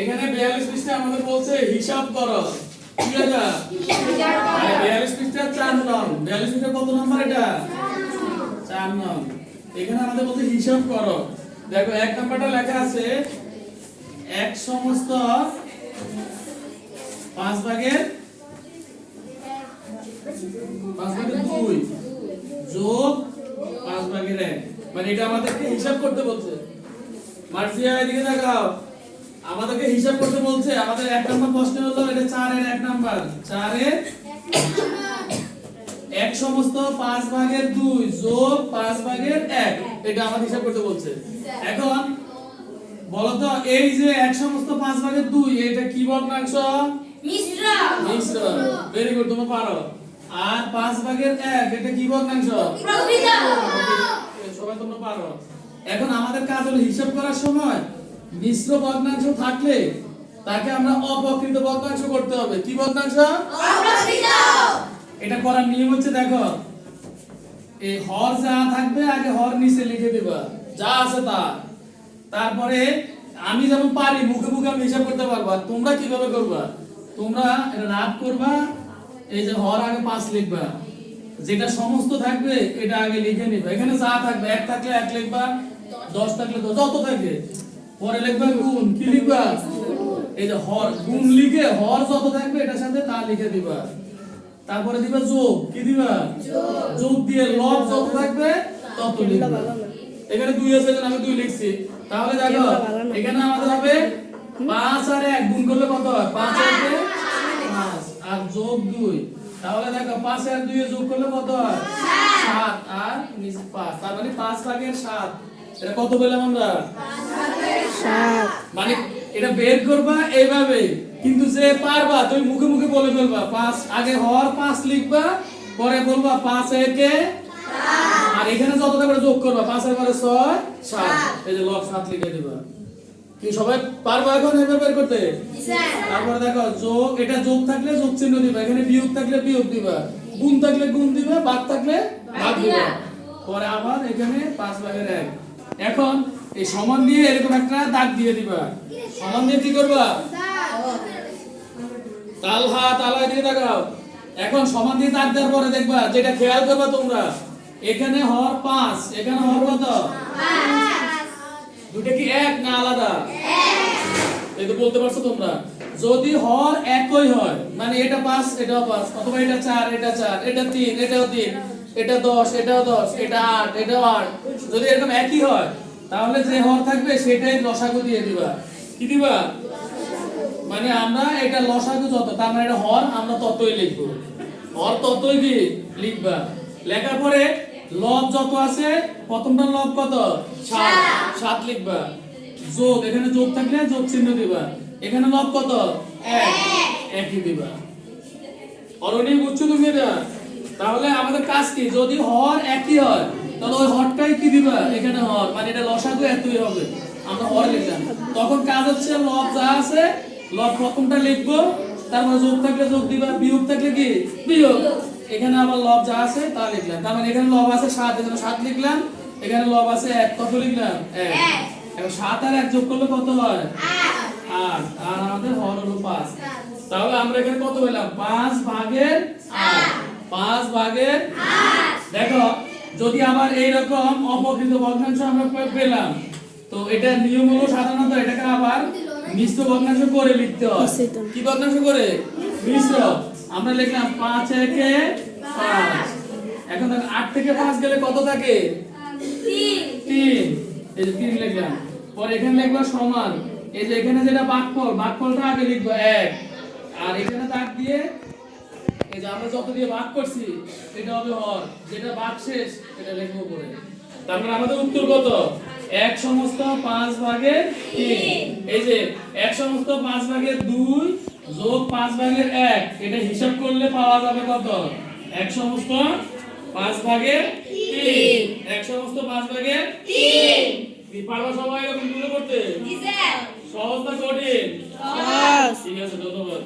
এখানে 42 পৃষ্ঠা আমাদের বলছে, হিসাব করো। কি এটা 42 পৃষ্ঠা 4 নং। 42 পৃষ্ঠা কত নম্বর এটা? 4 নং। এখানে আমাদের বলছে হিসাব পাঁচ ভাগের পাঁচ ভাগের দুই মানে এটা আমাদেরকে হিসাব করতে বলছে। মার্জিয়া এদিকে দেখাও আমাদেরকে হিসাব করতে বলছে আমাদের এক নম্বর প্রশ্ন হলো এটা চারের এক নাম্বার। চারের এক সমস্ত পাঁচ ভাগের দুই যোগ পাঁচ ভাগের এক। এটা আমাদের হিসাব করতে বলছে। এখন বলতো এই যে এক সমস্ত পাঁচ ভাগের দুই এটা কি ভগ্নাংশ মিশ্র। মিশ্র। ভেরি গুড তুমি পারো। আর পাঁচ ভাগের এক এটা কি ভগ্নাংশ সবাই তোমরা পারো। এখন আমাদের কাজ হলো হিসাব করার সময় মিশ্র ভগ্নাংশ থাকলে তাকে আমরা অপ্রকৃত ভগ্নাংশ করতে হবে। কি ভগ্নাংশ এটা করার নিয়ম হচ্ছে দেখো এই হর যা থাকবে আগে হর নিচে লিখে দিবা যা আছে তা। তারপরে আমি যেমন পারি মুখে মুখে আমি হিসাব করতে পারব আর তোমরা কীভাবে করবা? তোমরা এটা রাত করবা এই যে হর আগে পাঁচ লিখবা। যেটা সমস্ত থাকবে এটা আগে লিখে নিবা। এখানে যা থাকবে এক থাকলে এক লিখবা দশ থাকলে দশ যত থাকে। পরে লিখবা গুণ কি লিখবা? এই যে হর গুণ লিখে হর যত থাকবে এটার সাথে তা লিখে দিবা। তারপরে দিবা যোগ কি দিবা? যোগ দিয়ে লব যত থাকবে তত লিখবা। এখানে দুই আছে আমি দুই লিখছি। তাহলে দেখো এখানে আমাদের হবে পাঁচ আর এক গুণ করলে কত হয়? পাঁচ আর পাঁচ। আর যোগ দুই। তাহলে দেখো পাঁচ আর দুই যোগ করলে কত হয়? সাত। আর পাঁচ। তার মানে পাঁচ ভাগের সাত। এটা কত পেলাম আমরা? মানে এটা বের করবা এইভাবে কিন্তু যে পারবা তুমি মুখে মুখে বলে ফেলবা পাঁচ আগে হর পাঁচ লিখবা পরে বলবা পাঁচ একে আর এখানে যত করে যোগ করবা পাঁচ এর পরে ছয় সাত। এই যে লব সাত লিখে দিবা। কি সবাই পারবা এখন এভাবে বের করতে? তারপরে দেখো যোগ এটা যোগ থাকলে যোগ চিহ্ন দিবা এখানে বিয়োগ থাকলে বিয়োগ দিবা। গুণ থাকলে গুণ দিবা ভাগ থাকলে ভাগ দিবা। পরে আবার এখানে পাঁচ ভাগের এক। এখন এই সমান দিয়ে এরকম একটা দাগ দিয়ে দিবা। সমান দিয়ে কি করবা? তাল হা তালা দিয়ে দেখাও এখন সমান দিয়ে দাগ দেওয়ার পরে দেখবা, যেটা খেয়াল করবা তোমরা, এখানে হর পাঁচ। এখানে হর কত? দুটা কি এক না আলাদা? এই তো বলতে পারছ তোমরা। যদি হর একই হয় মানে এটা পাঁচ, এটাও পাঁচ, অথবা এটা চার এটা চার, এটা তিন, এটাও তিন, এটা দশ, এটাও দশ, এটা আট, এটাও আট, যদি এরকম একই হয় তাহলে যে হর থাকবে সেটাই লসাগু দিয়ে দিবা। কি দিবা? মানে আমরা এটা লসাগু যত তার মানে এটা হর আমরা ততই লিখব। হর ততই কি? লিখবা। লেখার পরে লব যত আছে প্রথমটা লব কত? সাত। সাত। লিখবা। যোগ এখানে যোগ থাকলে যোগ চিহ্ন দিবা। এখানে লব কত? এক। একই দিবা। অরণি বুঝছ তুমি এটা। তাহলে আমাদের কাজ কি? যদি হর একই হয় তাহলে ওই হরটাই কি দিবা? এখানে হর। মানে এটা লসাগু এতই হবে। আমরা হর লিখলাম। তখন কাজ হচ্ছে লব যা আছে লব প্রথমটা লিখব তারপরে যোগ থাকলে যোগ দিবা। বিয়োগ থাকলে কি? বিয়োগ। এখানে আবার লব যা আছে তা লিখলাম। তার মানে এখানে লব আছে সাত এখানে সাত লিখলাম এখানে লব আছে এক। কত লিখলাম? এক। এখন সাত আর এক যোগ করলে কত হয়? আট। আর আমাদের হর হলো পাঁচ। তাহলে আমরা এখানে কত পেলাম? পাঁচ ভাগের আট। পাঁচ ভাগের দেখো যদি আবার এইরকম অপকৃত ভগ্নাংশ আমরা পেলাম তো এটা নিয়ম হলো সাধারণত এটাকে আবার মিশ্র ভগ্নাংশ করে লিখতে হয়। কি ভগ্নাংশ করে? মিশ্র। আমরা লিখলাম পাঁচ একে পাঁচ। এখন দেখো আট থেকে পাঁচ গেলে কত থাকে? তিন তিন। এই যে তিন লিখলাম। পরে এখানে লিখব সমান। এই যে এখানে যেটা বাকফল বাকফলটা আগে লিখব এক। আর এখানে দাগ দিয়ে এই যে আমরা যত দিয়ে ভাগ করছি এটা হবে হর। যেটা ভাগ শেষ এটা লিখব পরে তারপরে আমাদের উত্তর কত? এক সমস্ত পাঁচ ভাগের তিন। এই যে এক সমস্ত পাঁচ ভাগের দুই যোগ পাঁচ ভাগের এক এটা হিসাব করলে পাওয়া যাবে কত? এক সমস্ত পাঁচ ভাগের তিন। এক সমস্ত পাঁচ ভাগের তিন। পারবা সবাই এরকম তুলে করতে? সহজ না কঠিন। ঠিক আছে ধন্যবাদ।